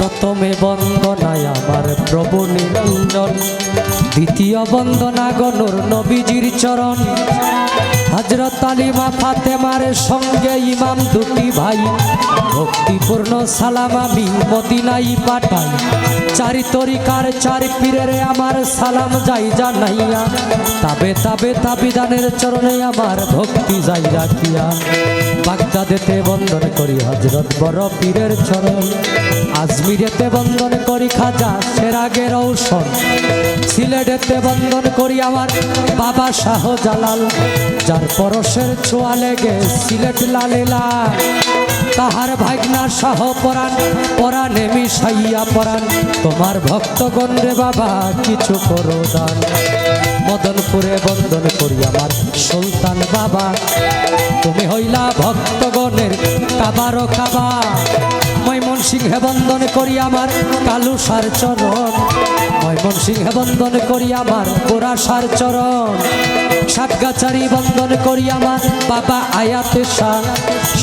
প্রথমে বন্দনায় আমার প্রভু নিরঞ্জন দ্বিতীয় বন্দনা গনুর নবীজির চরণ। হজরত আলিমা ফাতেমার সঙ্গে ইমাম দুটি ভাই। ভক্তিপূর্ণ সালাম আমি মদিনাই পাঠাই। চারি তরিকার চার পীরের আমার সালাম যাই জানাইয়া। তাবে তাবে তাবিদানের চরণে আমার ভক্তি যাই রাখিয়া। বাগদাদেতে বন্দন করি হজরত বড় পীরের চরণ। আজমিরেতে বন্দন করি খাজা সেরাগের ঔষধ। সিলেটেতে বন্দন করি আমার বাবা শাহ জালাল যার পরশের ছোঁয়া লেগে সিলেট লালিলা। তাহার ভাগনা শাহ পরাণ, পরাণে মিশাইয়া পরাণ। তোমার ভক্তগণ রে বাবা, কিছু করো দান। মদনপুরে বন্দন করি আমার সুলতান বাবা। তুমি হইলা ভক্তগণের কাবারও কাবা। মৈমন সিংহে বন্দন করি আমার কালু সার চরণ। মৈমন সিংহে বন্দন করি আমার গোরা সার চরণ। সাতগাছারি বন্দন করি আমার বাবা আয়াতে সার।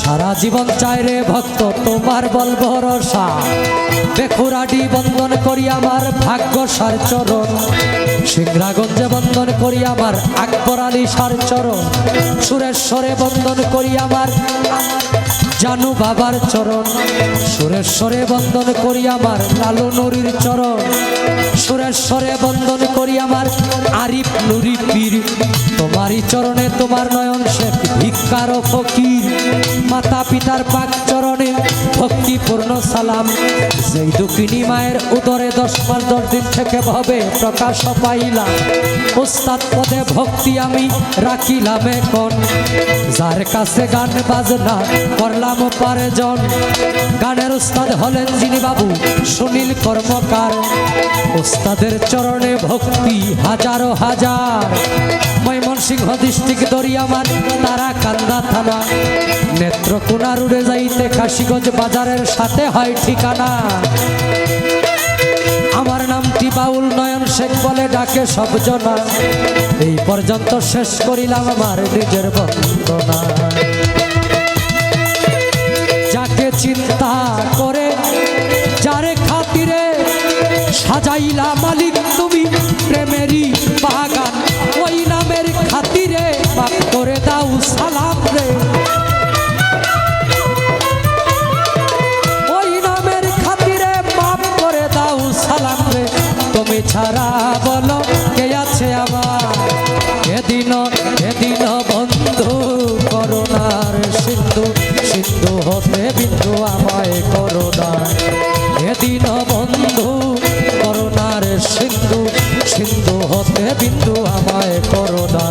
সারা জীবন চায় রে ভক্ত, তোমার বল ভরসা বেখুরাডি বন্দন করি আমার ভাগ্য সার চরণ। সিংরাগঞ্জে বন্দন করি আমার আকবর আলী সার চরণ। সুরেশ্বরে বন্দন করি আমার জানু বাবার চরণ। সুরেশ্বরে বন্দন করি আমার লালু নুরির চরণ। সুরেশ্বরে বন্দন করি আমার আরিফ নুরি পীর। তোমারই চরণে তোমার নয়ন শেখ ভিক্ষার ফকির। মাতা পিতার পাক চরণে ভক্তিপূর্ণ সালাম। যেই দুঃখিনী মায়ের উদরে দশ মাস দশ দিন থেকে ভবে প্রকাশ পাইলাম। ওস্তাদ পদে ভক্তি আমি রাখিলাম এখন। যার কাছে গান বাজনা করলাম পারে জন। গানের উস্তাদ হলেন যিনি বাবু, সুনীল কর্মকার। উস্তাদের চরণে ভক্তি হাজারো হাজার। ময়মনসিংহ ডিস্ট্রিক্ট দরিয়ামান তারা কান্দা থানা। নেত্রকোনা রুড়ে যাইতে কাশিগঞ্জ বাজারের সাথে হয় ঠিকানা। আমার নামটি বাউল নয়ন শেখ বলে ডাকে সব জনা। এই পর্যন্ত শেষ করিলাম আমার নিজের বন্দনা। যাকে চিন্তা করে ছাড়া বলো, কে আছে আমার? এদিন এদিন বন্ধু, করোনার সিন্ধু সিন্ধু হতে বিন্দু আমায় করোনা এদিন বন্ধু, করোনার সিন্ধু সিন্ধু হতে বিন্দু আমায় করোনা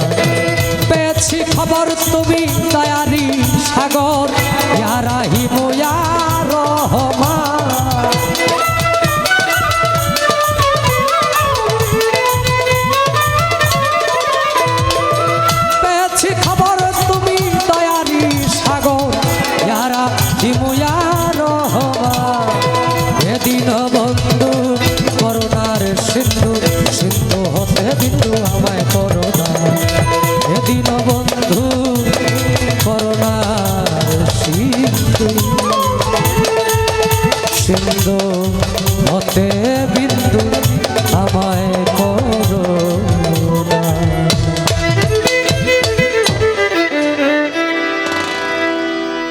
পেয়েছি খবর তুমি, দয়ারি সাগর, ইয়ারাহি মোয়া জিমুয়া রহমা। এদিন বন্ধু করোনার সিন্ধু সিন্ধু হতে বিন্দু আমায় করোনা এদিন বন্ধু সিন্ধু সিন্ধু